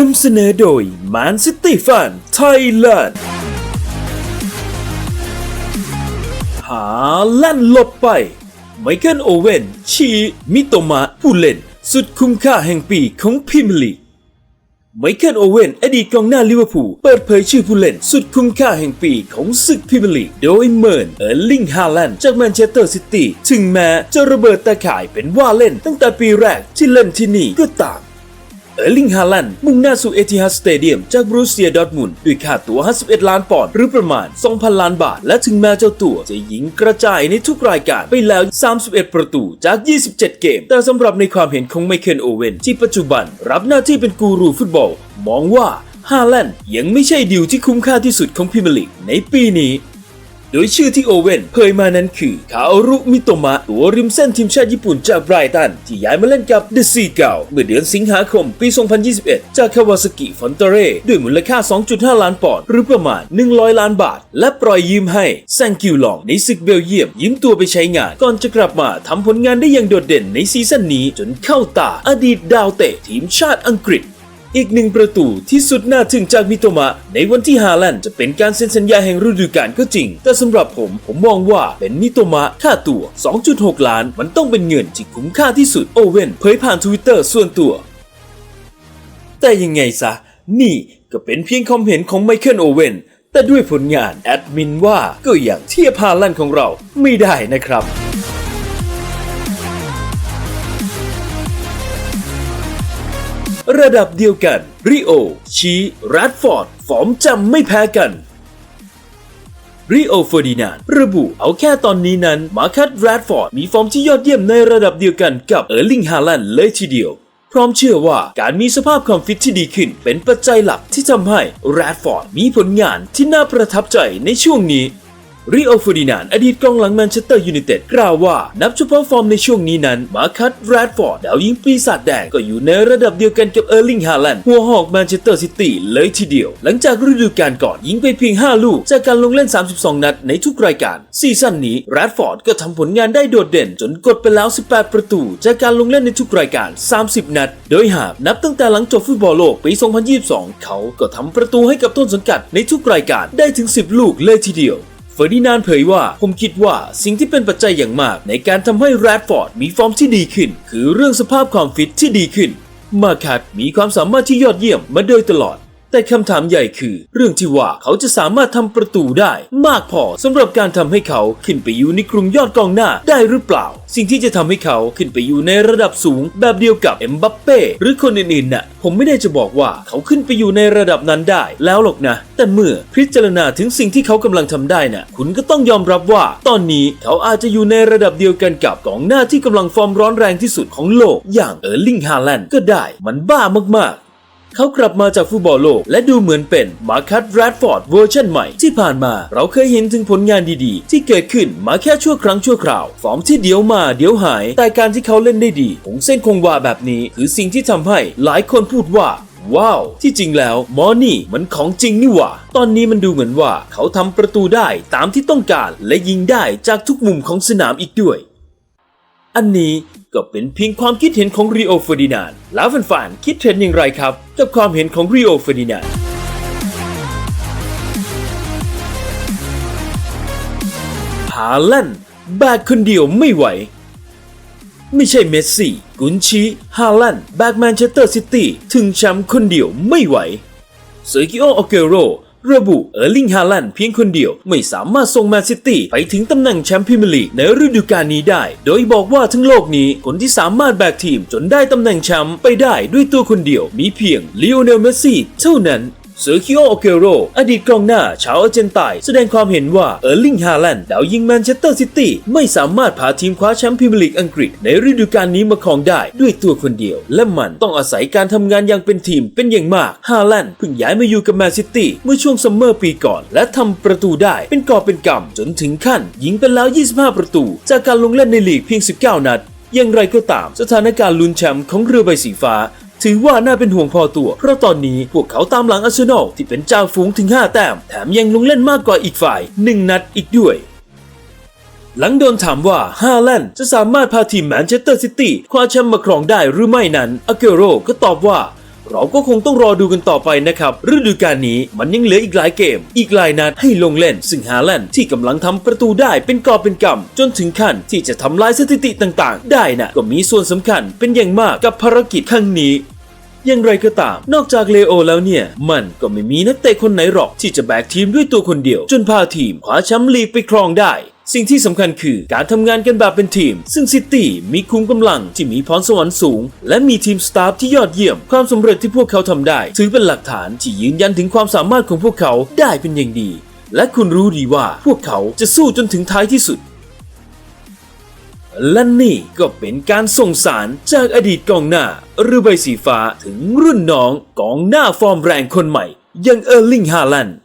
นำเสนอโดย Man City Fan Thailand หาลั่นหลบไป ไมเคิลโอเวนชีมิโตมะผู้เล่น สุดคุ้มค่าแห่งปีของพรีเมียร์ลีไมเคิลโอเวนอดีตกองหน้าลิเวอร์พูลเปิดเผยชื่อผู้เล่นสุดคุ้มค่าแห่งปีของศึกพรีเมียร์ลีกโดยเมิร์นเออร์ลิงฮาแลนด์จากแมนเชสเตอร์ซิตี้ถึงแม้จะระเบิดตาข่ายเป็นว่าเล่นตั้งแต่ปีแรกที่เล่นที่นี่ก็ตาม เออร์ลิงฮาแลนด์มุ่งหน้าสู่เอติฮัดสเตเดียมจากบรูเซียดอร์ทมุนด์ด้วยค่าตั๋ว 51 ล้านปอนด์หรือประมาณ 2,000 ล้านบาท และถึงแม้เจ้าตัวจะยิงกระจายในทุกรายการไปแล้ว 31 ประตูจาก 27 เกม แต่สำหรับในความเห็นของไมเคิลโอเวนที่ปัจจุบันรับหน้าที่เป็นกูรูฟุตบอล มองว่าฮาแลนด์ยังไม่ใช่ดิวที่คุ้มค่าที่สุดของพรีเมียร์ลีกในปีนี้ โดยชื่อที่โอเว่นเผยมานั้นคือคาโอรุมิโตมะตัวริมเส้นทีมชาติญี่ปุ่นจากไบรตัน ที่ย้ายมาเล่นกับเดอะซีเกาเมื่อเดือนสิงหาคมปี 2021 จากคาวาซากิฟอนเตเร่ด้วยมูลค่า 2.5 ล้านปอนด์หรือประมาณ 100 ล้านบาท และปล่อยยืมให้แซงกิวลองในศึกเบลเยียมยืมตัวไปใช้งาน ก่อนจะกลับมาทำผลงานได้อย่างโดดเด่นในซีซั่นนี้จนเข้าตาอดีตดาวเตะทีมชาติอังกฤษ อีกหนึ่งประตูที่สุดน่าทึ่งจากมิโตมะ ในวันที่ฮาแลนด์จะเป็นการเซ็นสัญญาแห่งฤดูกาลก็จริง แต่สำหรับผมผมมองว่าเป็นมิโตมะค่าตัว 2.6 ล้านมันต้องเป็นเงินที่คุ้มค่าที่สุดโอเว่นเผยผ่านทวิตเตอร์ส่วนตัว แต่ยังไงซะ นี่ก็เป็นเพียงความเห็นของไมเคิลโอเว่นแต่ด้วยผลงานแอดมินว่าก็อย่างเทียบฮาแลนด์ของเราไม่ได้นะครับ ระดับเดียวกัน ริโอ ชีแรดฟอร์ด ฟอร์มจำไม่แพ้กันริโอเฟอร์ดินานระบุเอาแค่ตอนนี้นั้น มาคัตแรดฟอร์ด มีฟอร์มที่ยอดเยี่ยมในระดับเดียวกันกับเออร์ลิงฮาแลนด์เลยทีเดียว พร้อมเชื่อว่าการมีสภาพความฟิตที่ดีขึ้น เป็นปัจจัยหลักที่ทำให้แรดฟอร์ดมีผลงานที่น่าประทับใจในช่วงนี้ ริโอฟูดินานอดีตกองหลังแมนเชสเตอร์ยูไนเต็ดกล่าวว่า นับเฉพาะฟอร์มในช่วงนี้นั้น มาคัตแรดฟอร์ดดาวยิงปีศาจแดงก็อยู่ในระดับเดียวกันกับเออร์ลิงฮาแลนด์หัวหอกแมนเชสเตอร์ซิตี้เลยทีเดียว หลังจากฤดูกาลก่อนยิงไปเพียง 5 ลูก จากการลงเล่น 32 นัดในทุกรายการ ซีซั่นนี้แรดฟอร์ดก็ทำผลงานได้โดดเด่น จนกดไปแล้ว 18 ประตู จากการลงเล่นในทุกรายการ 30 นัด โดยหากนับตั้งแต่หลังจบฟุตบอลโลกปี 2022 เขาก็ทำประตูให้กับต้นสังกัดในทุกรายการได้ถึง 10 ลูกเลยทีเดียว เฟอร์ดินานเผยว่า ผมคิดว่าสิ่งที่เป็นปัจจัยอย่างมาก ในการทำให้แรดฟอร์ดมีฟอร์มที่ดีขึ้น คือเรื่องสภาพความฟิตที่ดีขึ้น มาคัดมีความสามารถที่ยอดเยี่ยมมาโดยตลอด แต่คำถามใหญ่คือ เรื่องที่ว่าเขาจะสามารถทำประตูได้ มากพอสำหรับการทำให้เขาขึ้นไปอยู่ในกลุ่มยอดกองหน้าได้หรือเปล่า สิ่งที่จะทำให้เขาขึ้นไปอยู่ในระดับสูง แบบเดียวกับเอ็มบัปเป้หรือคนอื่นๆน่ะผมไม่ได้จะบอกว่าเขาขึ้นไปอยู่ในระดับนั้นได้ แล้วหรอกนะ แต่เมื่อพิจารณาถึงสิ่งที่เขากำลังทำได้น่ะคุณก็ต้องยอมรับว่า ตอนนี้เขาอาจจะอยู่ในระดับเดียวกันกับกองหน้าที่กำลังฟอร์มร้อนแรงที่สุดของโลก อย่างเออร์ลิงฮาแลนด์ก็ได้ มันบ้ามากๆ เขากลับมาจากฟุตบอลโลก และดูเหมือนเป็นมาคัตแรดฟอร์ดเวอร์ชันใหม่ ที่ผ่านมาเราเคยเห็นถึงผลงานดีๆ ที่เกิดขึ้นมาแค่ชั่วครั้งชั่วคราว ฟอร์มที่เดี๋ยวมาเดี๋ยวหาย แต่การที่เขาเล่นได้ดีคงเส้นคงวาแบบนี้คือสิ่งที่ทำให้หลายคนพูดว่าว้าว ที่จริงแล้วมอนี่มันของจริงนี่หว่า ตอนนี้มันดูเหมือนว่าเขาทำประตูได้ตามที่ต้องการและยิงได้จากทุกมุมของสนามอีกด้วย อันนี้ ก็เป็นเพียงความคิดเห็นของริโอเฟอร์ดินานแล้วแฟนๆคิดเห็นอย่างไรครับ กับความเห็นของริโอเฟอร์ดินานฮาแลนแบกคนเดียวไม่ไหว ไม่ใช่เมสซี่ กุนชีฮาแลนแบกแมนเชสเตอร์ซิตี้ถึงแชมป์คนเดียวไม่ไหวเซอร์กิโออเกโร ระบุเออร์ลิงฮาลันเพียงคนเดียวไม่สามารถส่งแมนซิตี้ไปถึงตำแหน่งแชมป์พรีเมียร์ลีกในฤดูกาลนี้ได้ โดยบอกว่าทั้งโลกนี้คนที่สามารถแบกทีมจนได้ตำแหน่งแชมป์ไปได้ด้วยตัวคนเดียว มีเพียงลิโอเนลเมสซี่เท่านั้น เซอร์คิโอโอเกโรอดีตกองหน้าชาวอาร์เจนไตแสดงความเห็นว่าเออร์ลิงฮาแลนด์ดาวยิงแมนเชสเตอร์ซิตี้ไม่สามารถพาทีมคว้าแชมป์พรีเมียร์ลีกอังกฤษในฤดูกาลนี้มาครองได้ด้วยตัวคนเดียว และมันต้องอาศัยการทำงานอย่างเป็นทีมเป็นอย่างมากฮาแลนด์เพิ่งย้ายมาอยู่กับแมนซิตี้เมื่อช่วงซัมเมอร์ปีก่อน และทำประตูได้เป็นกอบเป็นกำจนถึงขั้นยิงไปแล้ว 25 ประตู จากการลงเล่นในลีกเพียง 19 นัดอย่างไรก็ตามสถานการณ์ลุ้นแชมป์ของเรือใบสีฟ้า ถือว่าน่าเป็นห่วงพอตัว เพราะตอนนี้พวกเขาตามหลังอาร์เซนอลที่เป็นเจ้าฝูงถึง 5 แต้ม แถมยังลงเล่นมากกว่าอีกฝ่าย 1 นัดอีกด้วยหลังโดนถามว่าฮาแลนด์จะสามารถพาทีมแมนเชสเตอร์ซิตี้คว้าแชมป์มาครองได้หรือไม่นั้นอาเกโรก็ตอบว่า เราก็คงต้องรอดูกันต่อไปนะครับ ฤดูกาลนี้มันยังเหลืออีกหลายเกม อีกหลายนัดให้ลงเล่น ซึ่งฮาแลนด์ที่กำลังทำประตูได้เป็นกอบเป็นกำจนถึงขั้นที่จะทำลายสถิติต่างๆ ได้นะก็มีส่วนสำคัญเป็นอย่างมากกับภารกิจครั้งนี้อย่างไรก็ตาม นอกจากเลโอแล้วเนี่ย มันก็ไม่มีนักเตะคนไหนหรอกที่จะแบกทีมด้วยตัวคนเดียว จนพาทีมคว้าแชมป์ลีกไปครองได้ สิ่งที่สำคัญคือการทำงานกันแบบเป็นทีม ซึ่งซิตี้มีคุมกำลังที่มีพรสวรรค์สูง และมีทีมสตาฟที่ยอดเยี่ยม ความสำเร็จที่พวกเขาทำได้ ถือเป็นหลักฐานที่ยืนยันถึงความสามารถของพวกเขาได้เป็นอย่างดี และคุณรู้ดีว่าพวกเขาจะสู้จนถึงท้ายที่สุดและนี่ก็เป็นการส่งสารจากอดีตกองหน้าเรือใบสีฟ้าถึงรุ่นน้องกองหน้าฟอร์มแรงคนใหม่อยังเออร์ลิงฮาแลนด์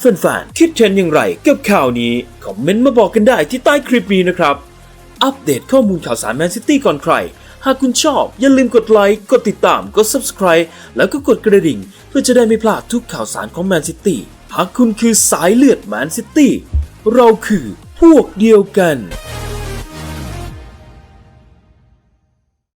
แฟนๆคิดเห็นอย่างไรกับข่าวนี้ คอมเมนต์มาบอกกันได้ที่ใต้คลิปนี้นะครับ อัปเดตข้อมูลข่าวสารแมนซิตี้ก่อนใคร หากคุณชอบ อย่าลืมกดไลค์ กดติดตาม กด Subscribe แล้วก็กดกระดิ่ง เพื่อจะได้ไม่พลาดทุกข่าวสารของแมนซิตี้หากคุณคือสายเลือดแมนซิตี้เราคือพวกเดียวกัน